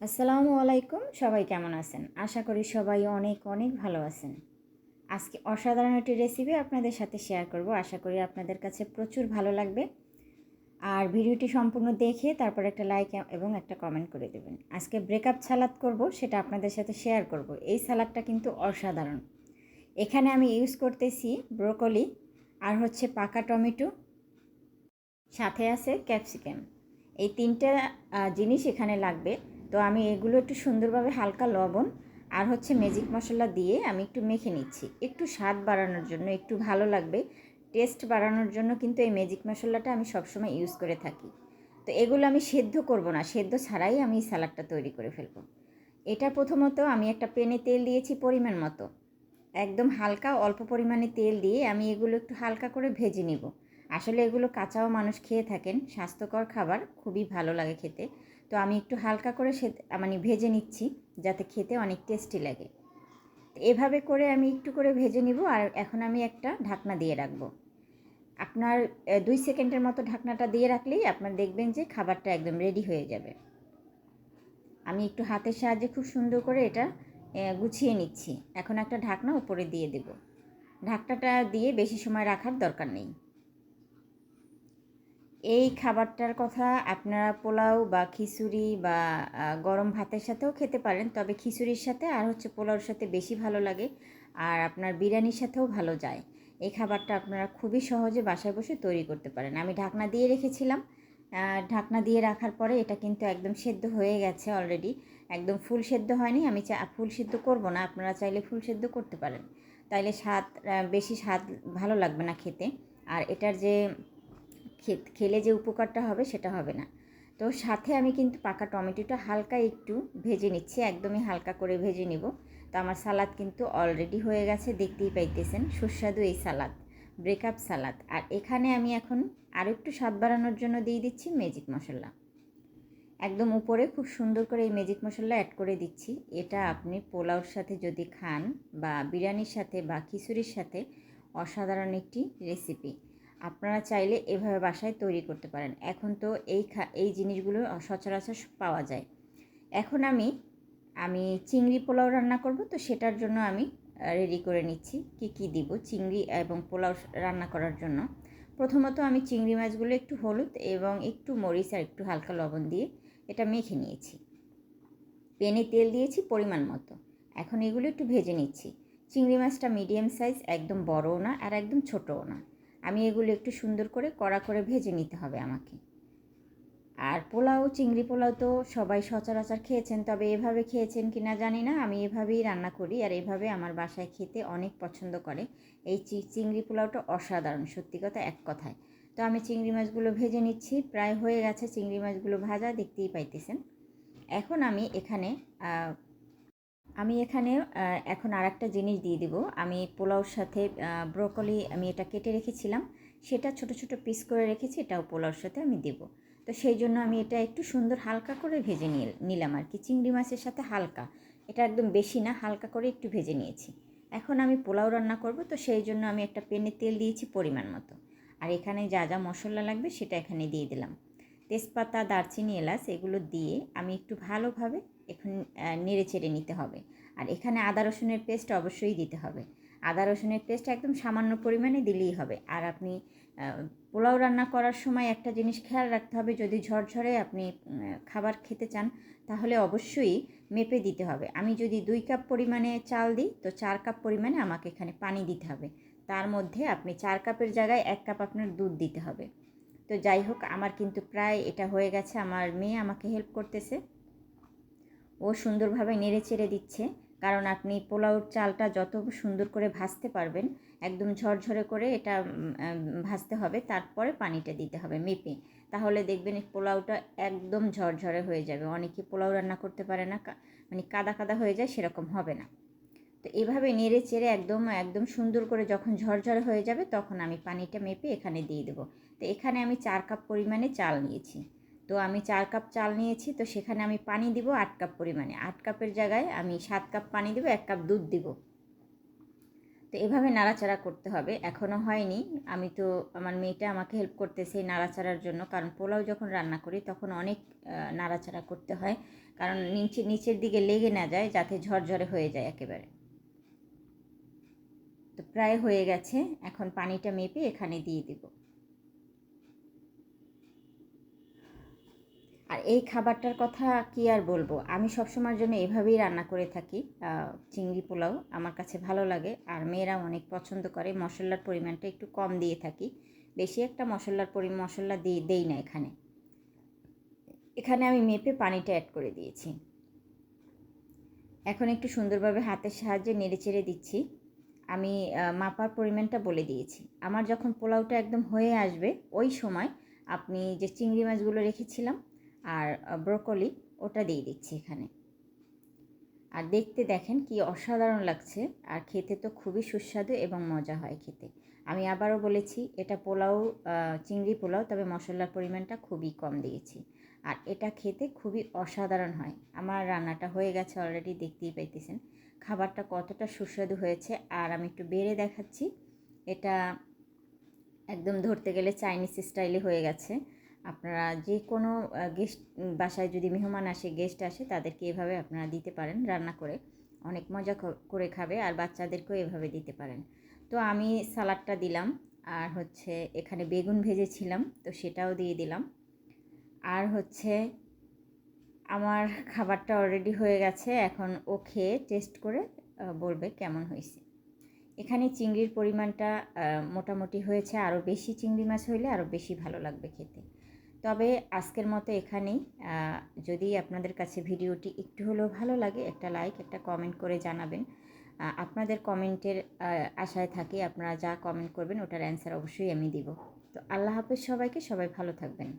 আসসালামু আলাইকুম, সবাই কেমন আছেন? আশা করি সবাই অনেক অনেক ভালো আছেন। আজকে অসাধারণ একটি রেসিপি আপনাদের সাথে শেয়ার করব। আশা করি আপনাদের কাছে প্রচুর ভালো লাগবে। আর ভিডিওটি সম্পূর্ণ দেখে তারপর একটা লাইক এবং একটা কমেন্ট করে দেবেন। আজকে ব্রেকআপ সালাদ করব, সেটা আপনাদের সাথে শেয়ার করব। এই সালাদটা কিন্তু অসাধারণ। এখানে আমি ইউজ করতেছি ব্রোকলি আর হচ্ছে পাকা টমেটো, সাথে আছে ক্যাপসিকাম এই তিনটা জিনিস এখানে লাগবে। তো আমি এগুলো একটু সুন্দরভাবে হালকা লবণ আর হচ্ছে ম্যাজিক মশলা দিয়ে আমি একটু মেখে নিচ্ছি। একটু স্বাদ বাড়ানোর জন্য, একটু ভালো লাগবে। টেস্ট বাড়ানোর জন্য কিন্তু এই ম্যাজিক মশলাটা আমি সবসময় ইউজ করে থাকি। তো এগুলো আমি সেদ্ধ করব না, সেদ্ধ ছাড়াই আমি এই সালাডটা তৈরি করে ফেলব। এটা প্রথমত আমি একটা পেনে তেল দিয়েছি পরিমাণ মতো। একদম হালকা, অল্প পরিমাণে তেল দিয়ে আমি এগুলো একটু হালকা করে ভেজে নিব। আসলে এগুলো কাঁচাও মানুষ খেয়ে থাকেন, স্বাস্থ্যকর খাবার, খুবই ভালো লাগে খেতে। তো আমি একটু হালকা করে সে মানে ভেজে নিচ্ছি যাতে খেতে অনেক টেস্টি লাগে। এভাবে করে আমি একটু করে ভেজে নিব আর এখন আমি একটা ঢাকনা দিয়ে রাখব। আপনার দুই সেকেন্ডের মতো ঢাকনাটা দিয়ে রাখলেই আপনার দেখবেন যে খাবারটা একদম রেডি হয়ে যাবে। আমি একটু হাতের সাহায্যে খুব সুন্দর করে এটা গুছিয়ে নিচ্ছি। এখন একটা ঢাকনা উপরে দিয়ে দেব। ঢাকনাটা দিয়ে বেশি সময় রাখার দরকার নেই। এই খাবারটার কথা আপনারা পোলাও বা খিচুড়ি বা গরম ভাতের সাথেও খেতে পারেন। তবে খিচুড়ির সাথে আর হচ্ছে পোলাওর সাথে বেশি ভালো লাগে আর আপনার বিরিয়ানির সাথেও ভালো যায়। এই খাবারটা আপনারা খুবই সহজে বাসায় বসে তৈরি করতে পারেন। আমি ঢাকনা দিয়ে রেখেছিলাম। ঢাকনা দিয়ে রাখার পরে এটা কিন্তু একদম সেদ্ধ হয়ে গেছে অলরেডি একদম ফুল সেদ্ধ হয়নি। আমি চা, ফুল সেদ্ধ করব না। আপনারা চাইলে ফুল সেদ্ধ করতে পারেন। তাইলে স্বাদ বেশি স্বাদ ভালো লাগবে না খেতে। আর এটার যে খেলে যে উপকারটা হবে সেটা হবে না। তো সাথে আমি কিন্তু পাকা টমেটোটা হালকা একটু ভেজে নিচ্ছি, একদমই হালকা করে ভেজে নিব। তো আমার সালাদ কিন্তু অলরেডি হয়ে গেছে, দেখতেই পাইতেছেন। সুস্বাদু এই সালাদ ব্রেকআপ সালাদ। আর এখানে আমি এখন আরও একটু স্বাদ বাড়ানোর জন্য দিয়ে দিচ্ছি ম্যাজিক মশলা। একদম উপরে খুব সুন্দর করে এই ম্যাজিক মশলা অ্যাড করে দিচ্ছি। এটা আপনি পোলাওর সাথে যদি খান বা বিরিয়ানির সাথে বা খিচুড়ির সাথে, অসাধারণ একটি রেসিপি আপনারা চাইলে এভাবে বাসায় তৈরি করতে পারেন। এখন তো এই খা, এই জিনিসগুলো সচরাচর পাওয়া যায়। এখন আমি আমি চিংড়ি পোলাও রান্না করব, তো সেটার জন্য আমি রেডি করে নিচ্ছি। কি কি দিব? চিংড়ি এবং পোলাও রান্না করার জন্য। প্রথমত আমি চিংড়ি মাছগুলো একটু হলুদ এবং একটু মরিচ আর একটু হালকা লবণ দিয়ে এটা মেখে নিয়েছি। পেনে তেল দিয়েছি পরিমাণ মতো। এখন এগুলো একটু ভেজে নিচ্ছি। চিংড়ি মাছটা মিডিয়াম সাইজ একদম বড়ও না আর একদম ছোটও না। আমি এগুলো একটু সুন্দর করে কড়া করে ভেজে নিতে হবে আমাকে। আর পোলাও, চিংড়ি পোলাও তো সবাই সচরাচর খেয়েছেন, তবে এভাবে খেয়েছেন কি না জানি না। আমি এভাবেই রান্না করি আর এভাবে আমার বাসায় খেতে অনেক পছন্দ করে। এই চিংড়ি পোলাওটা অসাধারণ, সত্যি কথা এক কথায়। তো আমি চিংড়ি মাছগুলো ভেজে নিচ্ছি, প্রায় হয়ে গেছে চিংড়ি মাছগুলো ভাজা, দেখতেই পাইতেছেন। এখন আমি এখানে আমি এখানে এখন আর একটা জিনিস দিয়ে দিব। আমি পোলাওর সাথে ব্রোকলি আমি এটা কেটে রেখেছিলাম। সেটা ছোট ছোট পিস করে রেখেছি, এটাও পোলাওর সাথে আমি দেব। তো সেই জন্য আমি এটা একটু সুন্দর হালকা করে ভেজে নিয়ে, নিলাম আর কি। চিংড়ি মাছের সাথে হালকা। এটা একদম বেশি না, হালকা করে একটু ভেজে নিয়েছি। এখন আমি পোলাও রান্না করব, তো সেই জন্য আমি একটা পেনে তেল দিয়েছি পরিমাণ মতো। আর এখানে যা যা মশলা লাগবে, সেটা এখানে দিয়ে দিলাম। তেজপাতা, দারচিনি, এলাচ এগুলো দিয়ে আমি একটু ভালোভাবে এখন নেড়ে চেড়ে নিতে হবে। আর এখানে আদা রসুনের পেস্ট অবশ্যই দিতে হবে। আদা রসুনের পেস্ট একদম সামান্য পরিমাণে দিলেই হবে। আর আপনি পোলাও রান্না করার সময় একটা জিনিস খেয়াল রাখতে হবে, যদি ঝরঝরে আপনি খাবার খেতে চান, তাহলে অবশ্যই মেপে দিতে হবে। আমি যদি দুই কাপ পরিমাণে চাল দিই, তো চার কাপ পরিমাণে আমাকে এখানে পানি দিতে হবে। তার মধ্যে আপনি চার কাপের জায়গায় এক কাপ আপনার দুধ দিতে হবে। তো যাই হোক, আমার কিন্তু প্রায় এটা হয়ে গেছে। আমার মেয়ে আমাকে হেল্প করতেছে। ও সুন্দরভাবে নেড়ে চেড়ে দিচ্ছে। কারণ আপনি পোলাওর চালটা যত সুন্দর করে ভাজতে পারবেন, একদম ঝরঝরে করে এটা ভাজতে হবে। তারপরে পানিটা দিতে হবে মেপে। তাহলে দেখবেন এই পোলাওটা একদম ঝরঝরে হয়ে যাবে। অনেকে পোলাও রান্না করতে পারে না মানে কাদা কাদা হয়ে যায়, সেরকম হবে না। তো এভাবে নেড়ে চেড়ে একদম একদম সুন্দর করে যখন ঝরঝরে হয়ে যাবে তখন আমি পানিটা মেপে এখানে দিয়ে দেবো। তো এখানে আমি চার কাপ পরিমাণে চাল নিয়েছি। তো আমি চার কাপ চাল নিয়েছি, তো সেখানে আমি পানি দিব আট কাপ পরিমাণে। আট কাপের জায়গায় আমি সাত কাপ পানি দেবো, এক কাপ দুধ দিব। তো এভাবে নাড়াচাড়া করতে হবে। এখনও হয়নি। আমি তো, আমার মেয়েটা আমাকে হেল্প করতেছে এই নাড়াচাড়ার জন্য। কারণ পোলাও যখন রান্না করি তখন অনেক নাড়াচাড়া করতে হয়। কারণ নিচে, নিচের দিকে লেগে না যায়, যাতে ঝরঝরে হয়ে যায় একেবারে। তো প্রায় হয়ে গেছে। এখন পানিটা মেপে এখানে দিয়ে দিব। আর এই খাবারটার কথা কি আর বলব? আমি সবসময়ের জন্য এভাবেই রান্না করে থাকি চিংড়ি পোলাও। আমার কাছে ভালো লাগে। আর মেয়েরা অনেক পছন্দ করে। মশলার পরিমাণটা একটু কম দিয়ে থাকি। বেশি একটা মশলার পরি, মশলা দিয়ে দেই না এখানে। এখানে আমি মেপে পানিটা অ্যাড করে দিয়েছি। এখন একটু সুন্দরভাবে হাতের সাহায্যে নেড়ে চেড়ে দিচ্ছি। আমি মাপার পরিমাণটা বলে দিয়েছি। আমার যখন পোলাওটা একদম হয়ে আসবে, ওই সময় আপনি যে চিংড়ি মাছগুলো রেখেছিলাম আর ব্রোকলি, ওটা দিয়ে দিচ্ছি এখানে। আর দেখতে দেখেন কি অসাধারণ লাগছে। আর খেতে তো খুবই সুস্বাদু এবং মজা হয় খেতে। আমি আবারও বলেছি, এটা পোলাও চিংড়ি পোলাও, তবে মশলার পরিমাণটা খুবই কম দিয়েছি। আর এটা খেতে খুবই অসাধারণ হয়। আমার রান্নাটা হয়ে গেছে অলরেডি, দেখতেই পাইতেছেন। খাবারটা কতটা সুস্বাদু হয়েছে আর আমি একটু বেড়ে দেখাচ্ছি। এটা একদম ধরতে গেলে চাইনিজ স্টাইলে হয়ে গেছে। আপনারা যে কোনো গেস্ট বাসায় যদি মেহমান আসে, গেস্ট আসে, তাদেরকে এভাবে আপনারা দিতে পারেন রান্না করে। অনেক মজা করে খাবে আর বাচ্চাদেরকেও এভাবে দিতে পারেন। তো আমি সালাডটা দিলাম আর হচ্ছে এখানে বেগুন ভেজেছিলাম, তো সেটাও দিয়ে দিলাম। আর হচ্ছে আমার খাবারটা অলরেডি হয়ে গেছে, এখন ও খেয়ে টেস্ট করে বলবে কেমন হয়েছে। এখানে চিংড়ির পরিমাণটা মোটামুটি হয়েছে আরও বেশি চিংড়ি মাছ হইলে আরও বেশি ভালো লাগবে খেতে। তবে আজকের মতো এখানেই যদি আপনাদের কাছে ভিডিওটি একটু হলেও ভালো লাগে, একটা লাইক একটা কমেন্ট করে জানাবেন। আপনাদের কমেন্টের আশায় থাকি আপনারা যা কমেন্ট করবেন, ওটার অ্যান্সার অবশ্যই আমি দিব। তো আল্লাহ হাফেজ সবাইকে, সবাই ভালো থাকবেন।